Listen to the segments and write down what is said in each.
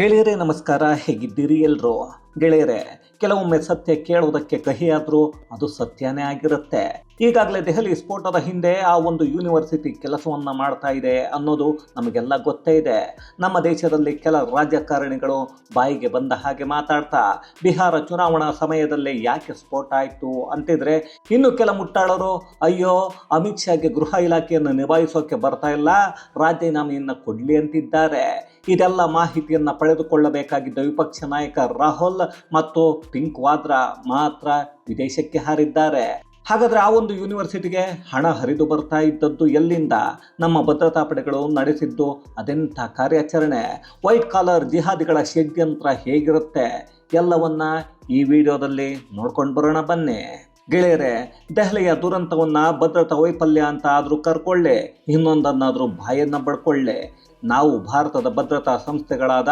ಗೆಳೆಯರೇ, ನಮಸ್ಕಾರ. ಹೇಗಿದ್ದೀರಿ ಎಲ್ರು? ಗೆಳೆಯರೇ, ಕೆಲವೊಮ್ಮೆ ಸತ್ಯ ಕೇಳುವುದಕ್ಕೆ ಕಹಿಯಾದರೂ ಅದು ಸತ್ಯನೇ ಆಗಿರುತ್ತೆ. ಈಗಾಗಲೇ ದೆಹಲಿ ಸ್ಫೋಟದ ಹಿಂದೆ ಆ ಒಂದು ಯೂನಿವರ್ಸಿಟಿ ಕೆಲಸವನ್ನ ಮಾಡ್ತಾ ಇದೆ ಅನ್ನೋದು ನಮಗೆಲ್ಲ ಗೊತ್ತೇ ಇದೆ. ನಮ್ಮ ದೇಶದಲ್ಲಿ ಕೆಲ ರಾಜಕಾರಣಿಗಳು ಬಾಯಿಗೆ ಬಂದ ಹಾಗೆ ಮಾತಾಡ್ತಾ, ಬಿಹಾರ ಚುನಾವಣಾ ಸಮಯದಲ್ಲಿ ಯಾಕೆ ಸ್ಫೋಟ ಆಯಿತು ಅಂತಿದ್ರೆ, ಇನ್ನು ಕೆಲ ಮುಟ್ಟಾಳರು, ಅಯ್ಯೋ, ಅಮಿತ್ ಶಾಗೆ ಗೃಹ ಇಲಾಖೆಯನ್ನು ನಿಭಾಯಿಸೋಕೆ ಬರ್ತಾ ಇಲ್ಲ, ರಾಜೀನಾಮೆಯನ್ನು ಕೊಡ್ಲಿ ಅಂತಿದ್ದಾರೆ. ಇದೆಲ್ಲ ಮಾಹಿತಿಯನ್ನು ಪಡೆದುಕೊಳ್ಳಬೇಕಾಗಿದ್ದ ವಿಪಕ್ಷ ನಾಯಕ ರಾಹುಲ್ ಮತ್ತು ಪಿಂಕ್ ವಾದ್ರಾ ಮಾತ್ರ ವಿದೇಶಕ್ಕೆ ಹಾರಿದ್ದಾರೆ. ಹಾಗಾದ್ರೆ ಆ ಒಂದು ಯೂನಿವರ್ಸಿಟಿಗೆ ಹಣ ಹರಿದು ಬರ್ತಾ ಇದ್ದದ್ದು ಎಲ್ಲಿಂದ? ನಮ್ಮ ಭದ್ರತಾ ಪಡೆಗಳು ನಡೆಸಿದ್ದು ಅದೆಂಥ ಕಾರ್ಯಾಚರಣೆ? ವೈಟ್ ಕಾಲರ್ ಜಿಹಾದಿಗಳ ಷಡ್ಯಂತ್ರ ಹೇಗಿರುತ್ತೆ? ಎಲ್ಲವನ್ನ ಈ ವಿಡಿಯೋದಲ್ಲಿ ನೋಡ್ಕೊಂಡು ಬರೋಣ ಬನ್ನಿ. ಗೆಳೆಯರೆ, ದೆಹಲಿಯ ದುರಂತವನ್ನ, ಭದ್ರತಾ ವೈಫಲ್ಯ ಅಂತ ಆದರೂ ಕರ್ಕೊಳ್ಳೆ. ಇನ್ನೊಂದನ್ನಾದರೂ ಬಾಯನ್ನ ಬಡ್ಕೊಳ್ಳೆ. ನಾವು ಭಾರತದ ಭದ್ರತಾ ಸಂಸ್ಥೆಗಳಾದ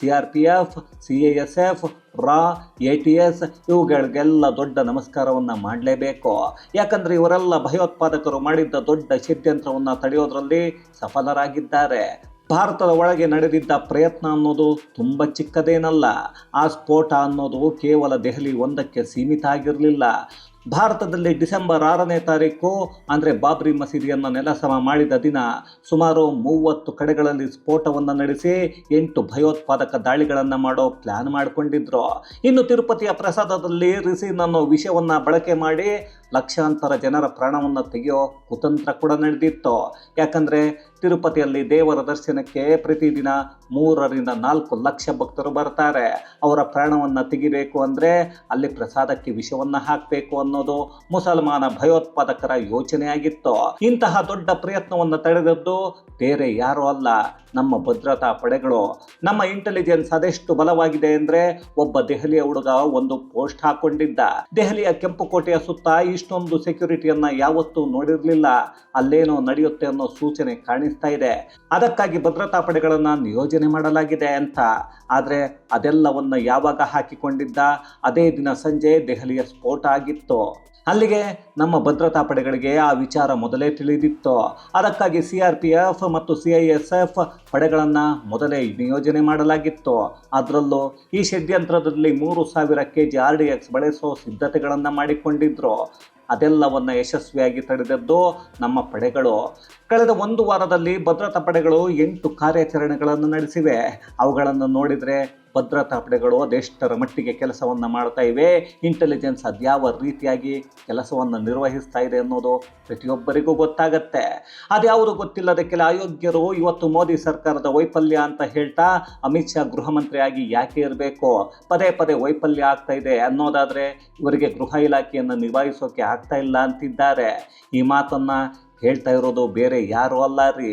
C R P F, C A S F, Ra, A T S ಇವುಗಳಿಗೆಲ್ಲ ದೊಡ್ಡ ನಮಸ್ಕಾರವನ್ನು ಮಾಡಲೇಬೇಕು. ಯಾಕಂದರೆ ಇವರೆಲ್ಲ ಭಯೋತ್ಪಾದಕರು ಮಾಡಿದ್ದ ದೊಡ್ಡ ಷಡ್ಯಂತ್ರವನ್ನು ತಡೆಯೋದರಲ್ಲಿ ಸಫಲರಾಗಿದ್ದಾರೆ. ಭಾರತದ ಒಳಗೆ ನಡೆದಿದ್ದ ಪ್ರಯತ್ನ ಅನ್ನೋದು ತುಂಬ ಚಿಕ್ಕದೇನಲ್ಲ. ಆ ಸ್ಫೋಟ ಅನ್ನೋದು ಕೇವಲ ದೆಹಲಿ ಒಂದಕ್ಕೆ ಸೀಮಿತ ಆಗಿರಲಿಲ್ಲ. ಭಾರತದಲ್ಲಿ ಡಿಸೆಂಬರ್ ಆರನೇ ತಾರೀಕು, ಅಂದರೆ ಬಾಬ್ರಿ ಮಸೀದಿಯನ್ನು ನೆಲಸಮ ಮಾಡಿದ ದಿನ ಸುಮಾರು ಮೂವತ್ತು ಕಡೆಗಳಲ್ಲಿ ಸ್ಫೋಟವನ್ನು ನಡೆಸಿ ಎಂಟು ಭಯೋತ್ಪಾದಕ ದಾಳಿಗಳನ್ನು ಮಾಡೋ ಪ್ಲ್ಯಾನ್ ಮಾಡಿಕೊಂಡಿದ್ರು. ಇನ್ನು ತಿರುಪತಿಯ ಪ್ರಸಾದದಲ್ಲಿ ರಿಸಿನ್ ಅನ್ನೋ ವಿಷಯವನ್ನು ಬಳಕೆ ಮಾಡಿ ಲಕ್ಷಾಂತರ ಜನರ ಪ್ರಾಣವನ್ನು ತೆಗೆಯೋ ಕುತಂತ್ರ ಕೂಡ ನಡೆದಿತ್ತು. ಯಾಕಂದರೆ ತಿರುಪತಿಯಲ್ಲಿ ದೇವರ ದರ್ಶನಕ್ಕೆ ಪ್ರತಿದಿನ ಮೂರರಿಂದ ನಾಲ್ಕು ಲಕ್ಷ ಭಕ್ತರು ಬರ್ತಾರೆ. ಅವರ ಪ್ರಾಣವನ್ನು ತೆಗಿಬೇಕು ಅಂದರೆ ಅಲ್ಲಿ ಪ್ರಸಾದಕ್ಕೆ ವಿಷವನ್ನು ಹಾಕಬೇಕು ಅನ್ನೋದು ಮುಸಲ್ಮಾನ ಭಯೋತ್ಪಾದಕರ ಯೋಚನೆಯಾಗಿತ್ತು. ಇಂತಹ ದೊಡ್ಡ ಪ್ರಯತ್ನವನ್ನು ತಡೆದದ್ದು ಬೇರೆ ಯಾರೂ ಅಲ್ಲ, ನಮ್ಮ ಭದ್ರತಾ ಪಡೆಗಳು. ನಮ್ಮ ಇಂಟೆಲಿಜೆನ್ಸ್ ಅದೆಷ್ಟು ಬಲವಾಗಿದೆ ಅಂದರೆ ಒಬ್ಬ ದೆಹಲಿಯ ಹುಡುಗ ಒಂದು ಪೋಸ್ಟ್ ಹಾಕೊಂಡಿದ್ದ. ದೆಹಲಿಯ ಕೆಂಪುಕೋಟೆಯ ಸುತ್ತ ಇಷ್ಟೊಂದು ಸೆಕ್ಯೂರಿಟಿಯನ್ನ ಯಾವತ್ತೂ ನೋಡಿರಲಿಲ್ಲ. ಅಲ್ಲೇನೋ ನಡೆಯುತ್ತೆ ಅನ್ನೋ ಸೂಚನೆ ಕಾಣಿಸ್ತಾ ಇದೆ. ಅದಕ್ಕಾಗಿ ಭದ್ರತಾ ಪಡೆಗಳನ್ನ ನಿಯೋಜನೆ ಮಾಡಲಾಗಿದೆ ಅಂತ. ಆದರೆ ಅದೆಲ್ಲವನ್ನ ಯಾವಾಗ ಹಾಕಿಕೊಂಡಿದ್ದ? ಅದೇ ದಿನ ಸಂಜೆ ದೆಹಲಿಯ ಸ್ಫೋಟ ಆಗಿತ್ತು. ಅಲ್ಲಿಗೆ ನಮ್ಮ ಭದ್ರತಾ ಪಡೆಗಳಿಗೆ ಆ ವಿಚಾರ ಮೊದಲೇ ತಿಳಿದಿತ್ತು. ಅದಕ್ಕಾಗಿ ಸಿ ಆರ್ ಪಿ ಎಫ್ ಮತ್ತು ಸಿ ಐ ಎಸ್ ಎಫ್ ಪಡೆಗಳನ್ನು ಮೊದಲೇ ನಿಯೋಜನೆ ಮಾಡಲಾಗಿತ್ತು. ಅದರಲ್ಲೂ ಈ ಷಡ್ಯಂತ್ರದಲ್ಲಿ ಮೂರು ಸಾವಿರ K G R D X ಬಳಸೋ ಸಿದ್ಧತೆಗಳನ್ನು ಮಾಡಿಕೊಂಡಿದ್ರು. ಅದೆಲ್ಲವನ್ನು ಯಶಸ್ವಿಯಾಗಿ ತಡೆದದ್ದು ನಮ್ಮ ಪಡೆಗಳು. ಕಳೆದ ಒಂದು ವಾರದಲ್ಲಿ ಭದ್ರತಾ ಪಡೆಗಳು ಎಂಟು ಕಾರ್ಯಾಚರಣೆಗಳನ್ನು ನಡೆಸಿವೆ. ಅವುಗಳನ್ನು ನೋಡಿದರೆ ಭದ್ರತಾ ಪಡೆಗಳು ಅದೆಷ್ಟರ ಮಟ್ಟಿಗೆ ಕೆಲಸವನ್ನು ಮಾಡ್ತಾ ಇವೆ. ಇಂಟೆಲಿಜೆನ್ಸ್ ಅದ್ಯಾವ ರೀತಿಯಾಗಿ ಕೆಲಸವನ್ನು ನಿರ್ವಹಿಸ್ತಾ ಇದೆ ಅನ್ನೋದು ಪ್ರತಿಯೊಬ್ಬರಿಗೂ ಗೊತ್ತಾಗತ್ತೆ. ಅದ್ಯಾವುದು ಗೊತ್ತಿಲ್ಲದ ಕೆಲ ಅಯೋಗ್ಯರು ಇವತ್ತು ಮೋದಿ ಸರ್ಕಾರದ ವೈಫಲ್ಯ ಅಂತ ಹೇಳ್ತಾ ಅಮಿತ್ ಶಾ ಗೃಹ ಮಂತ್ರಿಯಾಗಿ ಯಾಕೆ ಇರಬೇಕು? ಪದೇ ಪದೇ ವೈಫಲ್ಯ ಆಗ್ತಾ ಇದೆ ಅನ್ನೋದಾದರೆ ಇವರಿಗೆ ಗೃಹ ಇಲಾಖೆಯನ್ನು ನಿಭಾಯಿಸೋಕೆ ಆಗ್ತಾ ಇಲ್ಲ ಅಂತಿದ್ದಾರೆ. ಈ ಮಾತನ್ನ ಹೇಳ್ತಾ ಇರೋದು ಬೇರೆ ಯಾರು ಅಲ್ಲ ರೀ.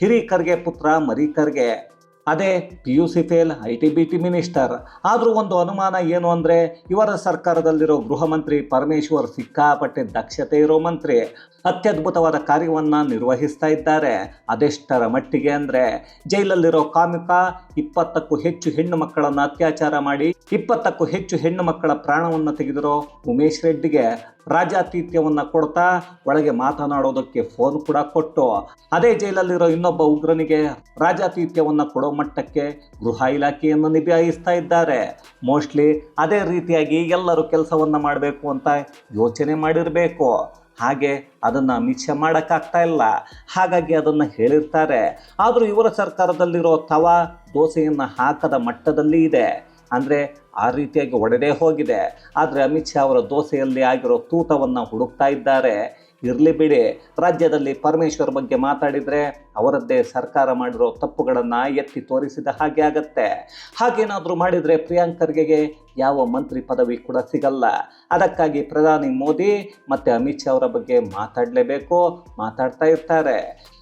ಹಿರಿಕರ್ಗೆ ಪುತ್ರ ಮರೀಕರ್ಗೆ. ಅದೇ P U C fail I T B T minister ಆದರೂ ಒಂದು ಅನುಮಾನ ಏನು ಅಂದರೆ, ಇವರ ಸರ್ಕಾರದಲ್ಲಿರೋ ಗೃಹ ಮಂತ್ರಿ ಪರಮೇಶ್ವರ್ ಸಿಕ್ಕಾಪಟ್ಟೆ ದಕ್ಷತೆ ಇರೋ ಮಂತ್ರಿ ಅತ್ಯದ್ಭುತವಾದ ಕಾರ್ಯವನ್ನು ನಿರ್ವಹಿಸ್ತಾ ಇದ್ದಾರೆ. ಅದೆಷ್ಟರ ಮಟ್ಟಿಗೆ ಅಂದರೆ, ಜೈಲಲ್ಲಿರೋ ಕಾಮಿಕ ಇಪ್ಪತ್ತಕ್ಕೂ ಹೆಚ್ಚು ಹೆಣ್ಣು ಮಕ್ಕಳನ್ನು ಅತ್ಯಾಚಾರ ಮಾಡಿ, ಇಪ್ಪತ್ತಕ್ಕೂ ಹೆಚ್ಚು ಹೆಣ್ಣು ಮಕ್ಕಳ ಪ್ರಾಣವನ್ನು ತೆಗೆದಿರೋ ಉಮೇಶ್ ರೆಡ್ಡಿಗೆ ರಾಜಾತಿಥ್ಯವನ್ನು ಕೊಡ್ತಾ ಒಳಗೆ ಮಾತನಾಡೋದಕ್ಕೆ ಫೋನ್ ಕೂಡ ಕೊಟ್ಟು, ಅದೇ ಜೈಲಲ್ಲಿರೋ ಇನ್ನೊಬ್ಬ ಉಗ್ರನಿಗೆ ರಾಜಾತಿಥ್ಯವನ್ನು ಕೊಡೋ ಮಟ್ಟಕ್ಕೆ ಗೃಹ ಇಲಾಖೆಯನ್ನು ನಿಭಾಯಿಸ್ತಾ ಇದ್ದಾರೆ ಮೋಸ್ಟ್ಲಿ ಅದೇ ರೀತಿಯಾಗಿ ಎಲ್ಲರೂ ಕೆಲಸವನ್ನು ಮಾಡಬೇಕು ಅಂತ ಯೋಚನೆ ಮಾಡಿರಬೇಕು. ಹಾಗೆ ಅದನ್ನು ಅಮಿತ್ ಮಾಡೋಕ್ಕಾಗ್ತಾ ಇಲ್ಲ. ಹಾಗಾಗಿ ಅದನ್ನು ಹೇಳಿರ್ತಾರೆ. ಆದರೂ ಇವರ ಸರ್ಕಾರದಲ್ಲಿರೋ ತವ ದೋಸೆಯನ್ನು ಹಾಕದ ಮಟ್ಟದಲ್ಲಿ ಇದೆ. ಅಂದರೆ ಆ ರೀತಿಯಾಗಿ ಒಡೆದೇ ಹೋಗಿದೆ. ಆದರೆ ಅಮಿತ್ ಶಾ ಅವರ ದೋಸೆಯಲ್ಲಿ ಆಗಿರೋ ತೂತವನ್ನು ಹುಡುಕ್ತಾ ಇದ್ದಾರೆ. ಇರಲಿ ಬಿಡಿ. ರಾಜ್ಯದಲ್ಲಿ ಪರಮೇಶ್ವರ್ ಬಗ್ಗೆ ಮಾತಾಡಿದರೆ ಅವರದ್ದೇ ಸರ್ಕಾರ ಮಾಡಿರೋ ತಪ್ಪುಗಳನ್ನು ಎತ್ತಿ ತೋರಿಸಿದ ಹಾಗೆ ಆಗತ್ತೆ. ಹಾಗೇನಾದರೂ ಮಾಡಿದರೆ ಪ್ರಿಯಾಂಕರ್ಗೆ ಯಾವ ಮಂತ್ರಿ ಪದವಿ ಕೂಡ ಸಿಗಲ್ಲ. ಅದಕ್ಕಾಗಿ ಪ್ರಧಾನಿ ಮೋದಿ ಮತ್ತು ಅಮಿತ್ ಶಾ ಅವರ ಬಗ್ಗೆ ಮಾತಾಡಲೇಬೇಕು, ಮಾತಾಡ್ತಾ ಇರ್ತಾರೆ.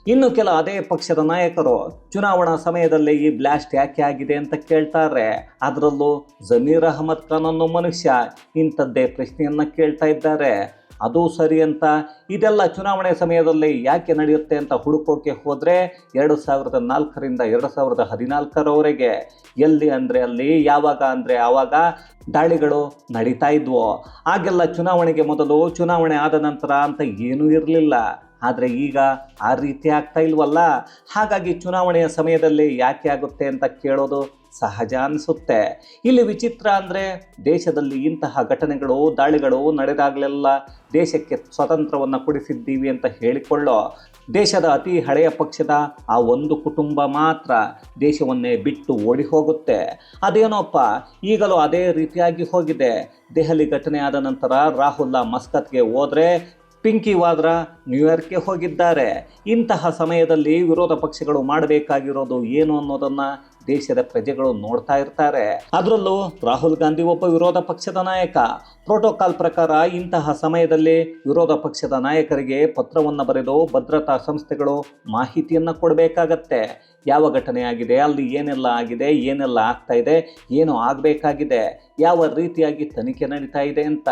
ಇನ್ನು ಕೆಲ ಅದೇ ಪಕ್ಷದ ನಾಯಕರು ಚುನಾವಣಾ ಸಮಯದಲ್ಲಿ ಈ ಬ್ಲಾಸ್ಟ್ ಯಾಕೆ ಆಗಿದೆ ಅಂತ ಕೇಳ್ತಾರೆ. ಅದರಲ್ಲೂ ಜಮೀರ್ ಅಹಮದ್ ಖಾನ್ ಅನ್ನೋ ಮನುಷ್ಯ ಇಂಥದ್ದೇ ಪ್ರಶ್ನೆಯನ್ನು ಕೇಳ್ತಾ ಇದ್ದಾರೆ. ಅದು ಸರಿ ಅಂತ. ಇದೆಲ್ಲ ಚುನಾವಣೆ ಸಮಯದಲ್ಲಿ ಯಾಕೆ ನಡೆಯುತ್ತೆ ಅಂತ ಹುಡುಕೋಕೆ ಹೋದರೆ ಎರಡು ಸಾವಿರದ ನಾಲ್ಕರಿಂದ ಎರಡು ಸಾವಿರದ ಹದಿನಾಲ್ಕರವರೆಗೆ. ಎಲ್ಲಿ ಅಂದರೆ ಅಲ್ಲಿ, ಯಾವಾಗ ಅಂದರೆ ಆವಾಗ ದಾಳಿಗಳು ನಡೀತಾ ಇದ್ವು. ಆಗೆಲ್ಲ ಚುನಾವಣೆಗೆ ಮೊದಲು ಚುನಾವಣೆ ಆದ ನಂತರ ಅಂತ ಏನೂ ಇರಲಿಲ್ಲ. ಆದರೆ ಈಗ ಆ ರೀತಿ ಆಗ್ತಾ ಇಲ್ವಲ್ಲ? ಹಾಗಾಗಿ ಚುನಾವಣೆಯ ಸಮಯದಲ್ಲಿ ಯಾಕೆ ಆಗುತ್ತೆ ಅಂತ ಕೇಳೋದು ಸಹಜ ಅನಿಸುತ್ತೆ. ಇಲ್ಲಿ ವಿಚಿತ್ರ ಅಂದರೆ ದೇಶದಲ್ಲಿ ಇಂತಹ ಘಟನೆಗಳು, ದಾಳಿಗಳು ನಡೆದಾಗಲೆಲ್ಲ ದೇಶಕ್ಕೆ ಸ್ವತಂತ್ರವನ್ನು ಕೊಡಿಸಿದ್ದೀವಿ ಅಂತ ಹೇಳಿಕೊಳ್ಳೋ, ದೇಶದ ಅತಿ ಹಳೆಯ ಪಕ್ಷದ ಆ ಒಂದು ಕುಟುಂಬ ಮಾತ್ರ ದೇಶವನ್ನೇ ಬಿಟ್ಟು ಓಡಿ ಹೋಗುತ್ತೆ ಅದೇನೋಪ್ಪ, ಈಗಲೂ ಅದೇ ರೀತಿಯಾಗಿ ಹೋಗಿದೆ. ದೆಹಲಿ ಘಟನೆ ಆದ ನಂತರ ರಾಹುಲ್ ಮಸ್ಕತ್ಗೆ ಹೋದರೆ ಪಿಂಕಿ ವಾದ್ರಾ ನ್ಯೂಯಾರ್ಕ್ಗೆ ಹೋಗಿದ್ದಾರೆ. ಇಂತಹ ಸಮಯದಲ್ಲಿ ವಿರೋಧ ಪಕ್ಷಗಳು ಮಾಡಬೇಕಾಗಿರೋದು ಏನು ಅನ್ನೋದನ್ನ ದೇಶದ ಪ್ರಜೆಗಳು ನೋಡ್ತಾ ಇರ್ತಾರೆ. ಅದರಲ್ಲೂ ರಾಹುಲ್ ಗಾಂಧಿ ಒಬ್ಬ ವಿರೋಧ ಪಕ್ಷದ ನಾಯಕ. ಪ್ರೋಟೋಕಾಲ್ ಪ್ರಕಾರ ಇಂತಹ ಸಮಯದಲ್ಲಿ ವಿರೋಧ ಪಕ್ಷದ ನಾಯಕರಿಗೆ ಪತ್ರವನ್ನು ಬರೆದು ಭದ್ರತಾ ಸಂಸ್ಥೆಗಳು ಮಾಹಿತಿಯನ್ನು ಕೊಡಬೇಕಾಗತ್ತೆ. ಯಾವ ಘಟನೆ ಆಗಿದೆ, ಅಲ್ಲಿ ಏನೆಲ್ಲ ಆಗಿದೆ, ಏನೆಲ್ಲ ಆಗ್ತಾ ಇದೆ, ಏನು ಆಗಬೇಕಾಗಿದೆ, ಯಾವ ರೀತಿಯಾಗಿ ತನಿಖೆ ನಡೀತಾ ಇದೆ ಅಂತ.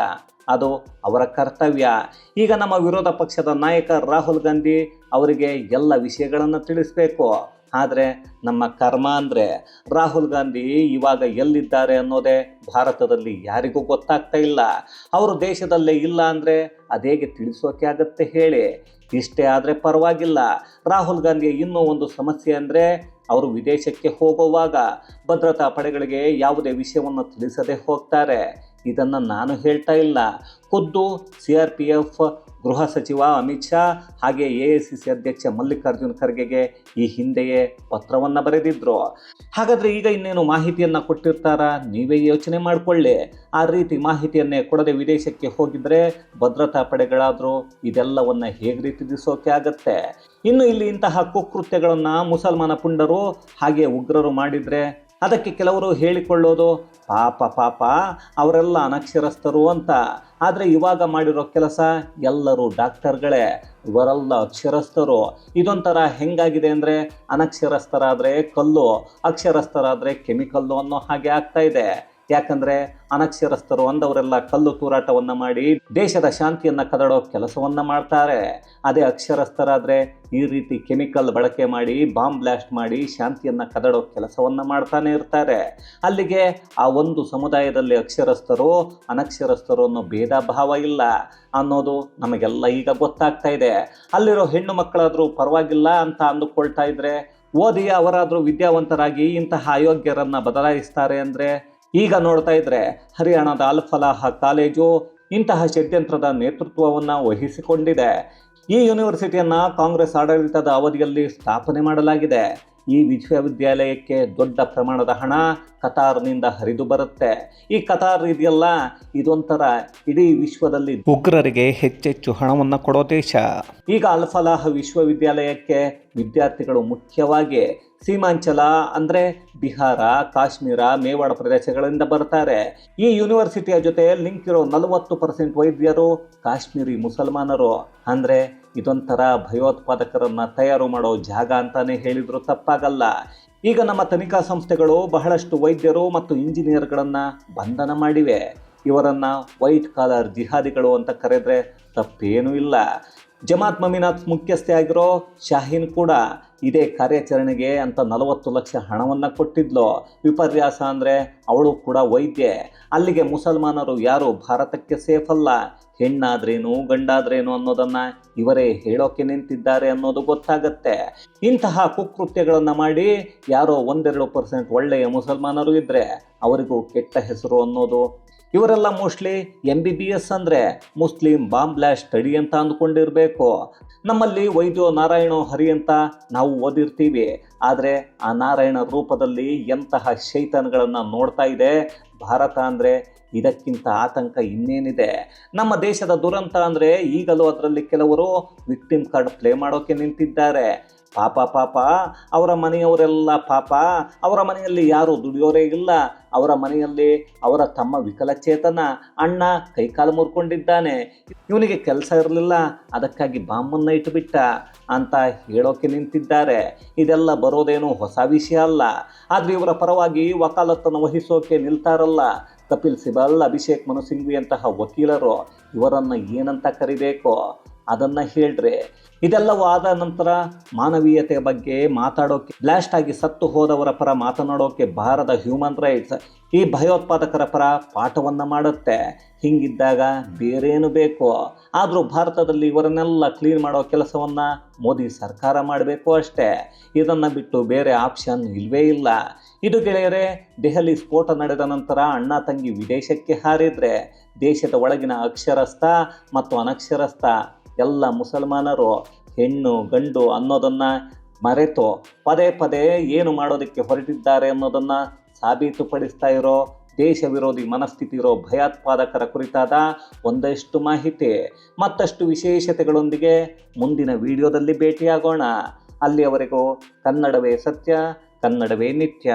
ಅದು ಅವರ ಕರ್ತವ್ಯ. ಈಗ ನಮ್ಮ ವಿರೋಧ ಪಕ್ಷದ ನಾಯಕ ರಾಹುಲ್ ಗಾಂಧಿ ಅವರಿಗೆ ಎಲ್ಲ ವಿಷಯಗಳನ್ನು ತಿಳಿಸ್ಬೇಕು. ಆದರೆ ನಮ್ಮ ಕರ್ಮ ಅಂದರೆ ರಾಹುಲ್ ಗಾಂಧಿ ಇವಾಗ ಎಲ್ಲಿದ್ದಾರೆ ಅನ್ನೋದೇ ಭಾರತದಲ್ಲಿ ಯಾರಿಗೂ ಗೊತ್ತಾಗ್ತಾ ಇಲ್ಲ. ಅವರು ದೇಶದಲ್ಲೇ ಇಲ್ಲ ಅಂದರೆ ಅದೇಗೆ ತಿಳಿಸೋಕೆ ಆಗುತ್ತೆ ಹೇಳಿ. ಇಷ್ಟೇ ಆದರೆ ಪರವಾಗಿಲ್ಲ. ರಾಹುಲ್ ಗಾಂಧಿಯ ಇನ್ನೂ ಒಂದು ಸಮಸ್ಯೆ ಅಂದರೆ ಅವರು ವಿದೇಶಕ್ಕೆ ಹೋಗುವಾಗ ಭದ್ರತಾ ಪಡೆಗಳಿಗೆ ಯಾವುದೇ ವಿಷಯವನ್ನು ತಿಳಿಸದೆ ಹೋಗ್ತಾರೆ. ಇದನ್ನು ನಾನು ಹೇಳ್ತಾ ಇಲ್ಲ. ಖುದ್ದು ಸಿ ಆರ್ ಪಿ ಎಫ್ ಗೃಹ ಸಚಿವ ಅಮಿತ್ ಶಾ ಹಾಗೆ ಎ ಸಿ ಸಿ ಅಧ್ಯಕ್ಷ ಮಲ್ಲಿಕಾರ್ಜುನ್ ಖರ್ಗೆಗೆ ಈ ಹಿಂದೆಯೇ ಪತ್ರವನ್ನು ಬರೆದಿದ್ರು. ಹಾಗಾದರೆ ಈಗ ಇನ್ನೇನು ಮಾಹಿತಿಯನ್ನು ಕೊಟ್ಟಿರ್ತಾರಾ? ನೀವೇ ಯೋಚನೆ ಮಾಡಿಕೊಳ್ಳಿ. ಆ ರೀತಿ ಮಾಹಿತಿಯನ್ನೇ ಕೊಡದೆ ವಿದೇಶಕ್ಕೆ ಹೋಗಿದ್ರೆ ಭದ್ರತಾ ಪಡೆಗಳಾದರೂ ಇದೆಲ್ಲವನ್ನ ಹೇಗೆ ರೀತಿ ದಿಸೋಕೆ ಆಗತ್ತೆ? ಇನ್ನು ಇಲ್ಲಿ ಇಂತಹ ಕುಕೃತ್ಯಗಳನ್ನು ಮುಸಲ್ಮಾನ ಪುಂಡರು ಹಾಗೆ ಉಗ್ರರು ಮಾಡಿದರೆ ಅದಕ್ಕೆ ಕೆಲವರು ಹೇಳಿಕೊಳ್ಳೋದು ಪಾಪ ಪಾಪ ಅವರೆಲ್ಲ ಅನಕ್ಷರಸ್ಥರು ಅಂತ. ಆದರೆ ಇವಾಗ ಮಾಡಿರೋ ಕೆಲಸ ಎಲ್ಲರೂ ಡಾಕ್ಟರ್ಗಳೇ, ಇವರೆಲ್ಲ ಅಕ್ಷರಸ್ಥರು. ಇದೊಂಥರ ಹೆಂಗಾಗಿದೆ ಅಂದರೆ ಅನಕ್ಷರಸ್ಥರಾದರೆ ಕಲ್ಲು, ಅಕ್ಷರಸ್ಥರಾದರೆ ಕೆಮಿಕಲ್ಲು ಅನ್ನೋ ಹಾಗೆ ಆಗ್ತಾ ಇದೆ. ಯಾಕಂದರೆ ಅನಕ್ಷರಸ್ಥರು ಅಂದವರೆಲ್ಲ ಕಲ್ಲು ತೂರಾಟವನ್ನು ಮಾಡಿ ದೇಶದ ಶಾಂತಿಯನ್ನು ಕದಡೋ ಕೆಲಸವನ್ನು ಮಾಡ್ತಾರೆ. ಅದೇ ಅಕ್ಷರಸ್ಥರಾದರೆ ಈ ರೀತಿ ಕೆಮಿಕಲ್ ಬಳಕೆ ಮಾಡಿ, ಬಾಂಬ್ ಬ್ಲಾಸ್ಟ್ ಮಾಡಿ ಶಾಂತಿಯನ್ನು ಕದಡೋ ಕೆಲಸವನ್ನು ಮಾಡ್ತಾನೆ ಇರ್ತಾರೆ. ಅಲ್ಲಿಗೆ ಆ ಒಂದು ಸಮುದಾಯದಲ್ಲಿ ಅಕ್ಷರಸ್ಥರು, ಅನಕ್ಷರಸ್ಥರು ಅನ್ನೋ ಭೇದ ಭಾವ ಇಲ್ಲ. ಅನ್ನೋದು ನಮಗೆಲ್ಲ ಈಗ ಗೊತ್ತಾಗ್ತಾ ಇದೆ. ಅಲ್ಲಿರೋ ಹೆಣ್ಣು ಮಕ್ಕಳಾದರೂ ಪರವಾಗಿಲ್ಲ ಅಂತ ಅಂದುಕೊಳ್ತಾ ಇದ್ರೆ ಓದಿ ಅವರಾದರೂ ವಿದ್ಯಾವಂತರಾಗಿ ಇಂತಹ ಅಯೋಗ್ಯರನ್ನು ಬದಲಾಯಿಸ್ತಾರೆ ಅಂದರೆ ಈಗ ನೋಡ್ತಾ ಇದ್ರೆ ಹರಿಯಾಣದ ಅಲ್ಫಲಾಹ ಕಾಲೇಜು ಇಂತಹ ಷಡ್ಯಂತ್ರದ ನೇತೃತ್ವವನ್ನು ವಹಿಸಿಕೊಂಡಿದೆ. ಈ ಯೂನಿವರ್ಸಿಟಿಯನ್ನು ಕಾಂಗ್ರೆಸ್ ಆಡಳಿತದ ಅವಧಿಯಲ್ಲಿ ಸ್ಥಾಪನೆ ಮಾಡಲಾಗಿದೆ. ಈ ವಿಶ್ವವಿದ್ಯಾಲಯಕ್ಕೆ ದೊಡ್ಡ ಪ್ರಮಾಣದ ಹಣ ಕತಾರ್ನಿಂದ ಹರಿದು ಬರುತ್ತೆ. ಈ ಕತಾರ್ ಇದೆಯಲ್ಲ ಇದೊಂಥರ ಇಡೀ ವಿಶ್ವದಲ್ಲಿ ಉಗ್ರರಿಗೆ ಹೆಚ್ಚೆಚ್ಚು ಹಣವನ್ನು ಕೊಡೋ ದೇಶ. ಈಗ ಅಲ್ಫಲಾಹ ವಿಶ್ವವಿದ್ಯಾಲಯಕ್ಕೆ ವಿದ್ಯಾರ್ಥಿಗಳು ಮುಖ್ಯವಾಗಿ ಸೀಮಾಂಚಲ ಅಂದರೆ ಬಿಹಾರ ಕಾಶ್ಮೀರ ಮೇವಾಡ ಪ್ರದೇಶಗಳಿಂದ ಬರ್ತಾರೆ. ಈ ಯೂನಿವರ್ಸಿಟಿಯ ಜೊತೆ ಲಿಂಕ್ ಇರೋ ನಲವತ್ತು ಪರ್ಸೆಂಟ್ ವೈದ್ಯರು ಕಾಶ್ಮೀರಿ ಮುಸಲ್ಮಾನರು. ಅಂದರೆ ಇದೊಂಥರ ಭಯೋತ್ಪಾದಕರನ್ನ ತಯಾರು ಮಾಡೋ ಜಾಗ ಅಂತಾನೆ ಹೇಳಿದ್ರು ತಪ್ಪಾಗಲ್ಲ ಈಗ ನಮ್ಮ ತನಿಖಾ ಸಂಸ್ಥೆಗಳು ಬಹಳಷ್ಟು ವೈದ್ಯರು ಮತ್ತು ಇಂಜಿನಿಯರ್ಗಳನ್ನು ಬಂಧನ ಮಾಡಿವೆ. ಇವರನ್ನ ವೈಟ್ ಕಾಲರ್ ಜಿಹಾದಿಗಳು ಅಂತ ಕರೆದ್ರೆ ತಪ್ಪೇನೂ ಇಲ್ಲ. ಜಮಾತ್ ಮಮಿನಾಥ್ ಮುಖ್ಯಸ್ಥೆ ಆಗಿರೋ ಶಾಹೀನ್ ಕೂಡ ಇದೇ ಕಾರ್ಯಾಚರಣೆಗೆ ಅಂತ ನಲವತ್ತು ಲಕ್ಷ ಹಣವನ್ನು ಕೊಟ್ಟಿದ್ಲು. ವಿಪರ್ಯಾಸ ಅಂದರೆ ಅವಳು ಕೂಡ ವೈದ್ಯೆ. ಅಲ್ಲಿಗೆ ಮುಸಲ್ಮಾನರು ಯಾರು ಭಾರತಕ್ಕೆ ಸೇಫ್ ಅಲ್ಲ ಹೆಣ್ಣಾದ್ರೇನು, ಗಂಡಾದ್ರೇನು ಅನ್ನೋದನ್ನ ಇವರೇ ಹೇಳೋಕೆ ನಿಂತಿದ್ದಾರೆ ಅನ್ನೋದು ಗೊತ್ತಾಗತ್ತೆ. ಇಂತಹ ಕುಕೃತ್ಯಗಳನ್ನು ಮಾಡಿ ಯಾರೋ ಒಂದೆರಡು ಪರ್ಸೆಂಟ್ ಒಳ್ಳೆಯ ಮುಸಲ್ಮಾನರು ಇದ್ದರೆ ಅವರಿಗೂ ಕೆಟ್ಟ ಹೆಸರು ಅನ್ನೋದು. ಇವರೆಲ್ಲ mostly M B B S ಅಂದರೆ ಮುಸ್ಲಿಂ ಬಾಂಬ್ ಬ್ಲಾಸ್ಟ್ ಸ್ಟಡಿ ಅಂತ ಅಂದ್ಕೊಂಡಿರಬೇಕು. ನಮ್ಮಲ್ಲಿ ವೈದ್ಯೋ ನಾರಾಯಣೋ ಹರಿ ಅಂತ ನಾವು ಓದಿರ್ತೀವಿ. ಆದರೆ ಆ ನಾರಾಯಣ ರೂಪದಲ್ಲಿ ಎಂತಹ ಶೈತಾನ್ಗಳನ್ನು ನೋಡ್ತಾ ಇದೆ. ಭಾರತ ಅಂದರೆ ಇದಕ್ಕಿಂತ ಆತಂಕ ಇನ್ನೇನಿದೆ? ನಮ್ಮ ದೇಶದ ದುರಂತ ಅಂದರೆ ಈಗಲೂ ಅದರಲ್ಲಿ ಕೆಲವರು ವಿಕ್ಟಿಮ್ ಕಾರ್ಡ್ ಪ್ಲೇ ಮಾಡೋಕೆ ನಿಂತಿದ್ದಾರೆ. ಪಾಪ ಪಾಪ, ಅವರ ಮನೆಯವರೆಲ್ಲ ಪಾಪ. ಅವರ ಮನೆಯಲ್ಲಿ ಯಾರು ದುಡಿಯೋರೇ ಇಲ್ಲ. ಅವರ ಮನೆಯಲ್ಲಿ ಅವರ ತಮ್ಮ ವಿಕಲಚೇತನ ಅಣ್ಣ ಕೈಕಾಲು ಮುರ್ಕೊಂಡಿದ್ದಾನೆ. ಇವನಿಗೆ ಕೆಲಸ ಇರಲಿಲ್ಲ, ಅದಕ್ಕಾಗಿ ಬಾಂಬನ್ನ ಇಟ್ಟುಬಿಟ್ಟ ಅಂತ ಹೇಳೋಕೆ ನಿಂತಿದ್ದಾರೆ. ಇದೆಲ್ಲ ಬರೋದೇನು ಹೊಸ ವಿಷಯ ಅಲ್ಲ. ಆದರೆ ಇವರ ಪರವಾಗಿ ವಕಾಲತ್ತನ್ನು ವಹಿಸೋಕೆ ನಿಲ್ತಾರಲ್ಲ. ಕಪಿಲ್ ಸಿಬಲ್ ಅಭಿಷೇಕ್ ಮನು ಸಿಂಘ್ವಿಯಂತಹ ವಕೀಲರು ಇವರನ್ನು ಏನಂತ ಕರಿಬೇಕು ಅದನ್ನು ಹೇಳ್ರಿ. ಇದೆಲ್ಲವೂ ಆದ ನಂತರ ಮಾನವೀಯತೆ ಬಗ್ಗೆ ಮಾತಾಡೋಕೆ ಬ್ಲಾಸ್ಟ್ ಆಗಿ ಸತ್ತು ಹೋದವರ ಪರ ಮಾತನಾಡೋಕೆ ಭಾರತ ಹ್ಯೂಮನ್ ರೈಟ್ಸ್ ಈ ಭಯೋತ್ಪಾದಕರ ಪರ ಪಾಠವನ್ನು ಮಾಡುತ್ತೆ. ಹಿಂಗಿದ್ದಾಗ ಬೇರೇನು ಬೇಕು? ಆದರೂ ಭಾರತದಲ್ಲಿ ಇವರನ್ನೆಲ್ಲ ಕ್ಲೀನ್ ಮಾಡೋ ಕೆಲಸವನ್ನು ಮೋದಿ ಸರ್ಕಾರ ಮಾಡಬೇಕು ಅಷ್ಟೇ. ಇದನ್ನು ಬಿಟ್ಟು ಬೇರೆ ಆಪ್ಷನ್ ಇಲ್ವೇ ಇಲ್ಲ. ಇದು ಗೆಳೆಯರೆ, ದೆಹಲಿ ಸ್ಫೋಟ ನಡೆದ ನಂತರ ಅಣ್ಣ ತಂಗಿ ವಿದೇಶಕ್ಕೆ ಹಾರಿದರೆ ದೇಶದ ಒಳಗಿನ ಅಕ್ಷರಸ್ಥ ಮತ್ತು ಅನಕ್ಷರಸ್ಥ ಎಲ್ಲ ಮುಸಲ್ಮಾನರು ಹೆಣ್ಣು, ಗಂಡು ಅನ್ನೋದನ್ನು ಮರೆತು ಪದೇ ಪದೇ ಏನು ಮಾಡೋದಕ್ಕೆ ಹೊರಟಿದ್ದಾರೆ ಅನ್ನೋದನ್ನು ಸಾಬೀತುಪಡಿಸ್ತಾ ಇರೋ ದೇಶ ವಿರೋಧಿ ಮನಸ್ಥಿತಿ ಇರೋ ಭಯೋತ್ಪಾದಕರ ಕುರಿತಾದ ಒಂದಷ್ಟು ಮಾಹಿತಿ. ಮತ್ತಷ್ಟು ವಿಶೇಷತೆಗಳೊಂದಿಗೆ ಮುಂದಿನ ವಿಡಿಯೋದಲ್ಲಿ ಭೇಟಿಯಾಗೋಣ. ಅಲ್ಲಿಯವರೆಗೂ ಕನ್ನಡವೇ ಸತ್ಯ, ಕನ್ನಡವೇ ನಿತ್ಯ.